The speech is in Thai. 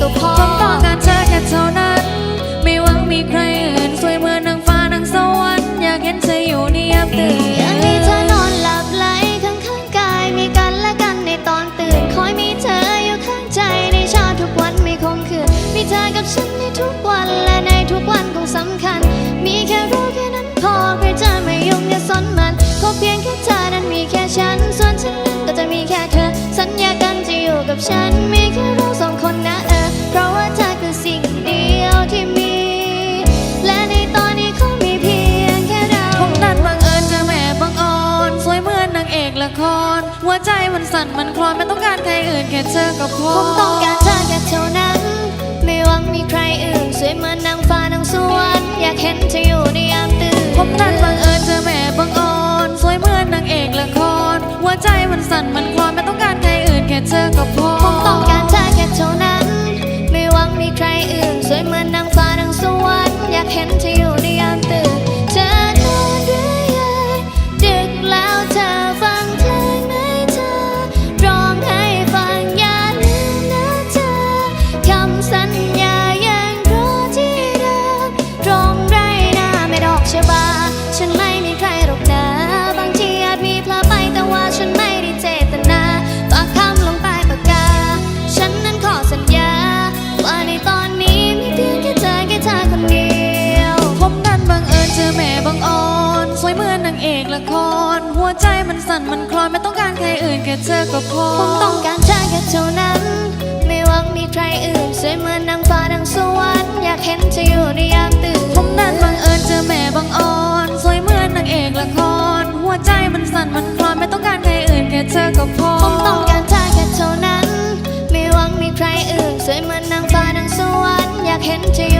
ก็พอผมต้องการเธอแค่เท่านั้น ไม่หวังมีใครอื่นสวยเหมือนนางฟ้านางสวรรค์อยากเห็นเธออยู่ในยามตื่นอยากให้เธอนอนหลับไหลข้างข้างกายมีกันและกันในตอนตื่น คอยมีเธออยู่ข้างใจในเช้าทุกวันไม่คงคืนมีเธอกับฉันในทุกวันและในทุกวันคงสำคัญ มีแค่รู้แค่นั้นพอใครจะไม่ยุ่งอย่าสนมันก็เพียงแค่เธอนั้นมีแค่ฉันส่วนฉันนั้นก็จะมีแค่เธอ สัญญากันจะอยู่กับฉันมีแค่ ละครหัวใจมันสั่นมันคลอนไม่ต้องการใครอื่นแค่เธอก็พอผมต้องการเธอแค่เท่านั้น ไม่หวังมีใครอื่นสวยเหมือนนางฟ้านางสวรรค์อยากเห็นเธออยู่ในยามตื่นผมนั้นบังเอิญเจอแม่บังอ่อนสวยเหมือนนางเอกละครหัวใจมันสั่นมันคลอนไม่ต้องการใครอื่นแค่เธอก็พอ บังอ่อนสวยเหมือนนางเอกละคร หัวใจมันสั่นมันคลอนไม่ต้องการใครอื่นแค่เธอก็พอผมต้องการเธอแค่เท่านั้น ไม่หวังมีใครอื่นสวยเหมือนนางฟ้านางสวรรค์อยากเห็นเธออยู่ในยามตื่นผมนั้นบังเอิญเจอแม่บังอ่อนสวยเหมือนนางเอกละคร หัวใจมันสั่นมันคลอนไม่ต้องการใครอื่นแค่เธอก็พอผมต้องการเธอแค่เท่านั้น ไม่หวังมีใครอื่นสวยเหมือนนางฟ้านางสวรรค์อยากเห็นเธอ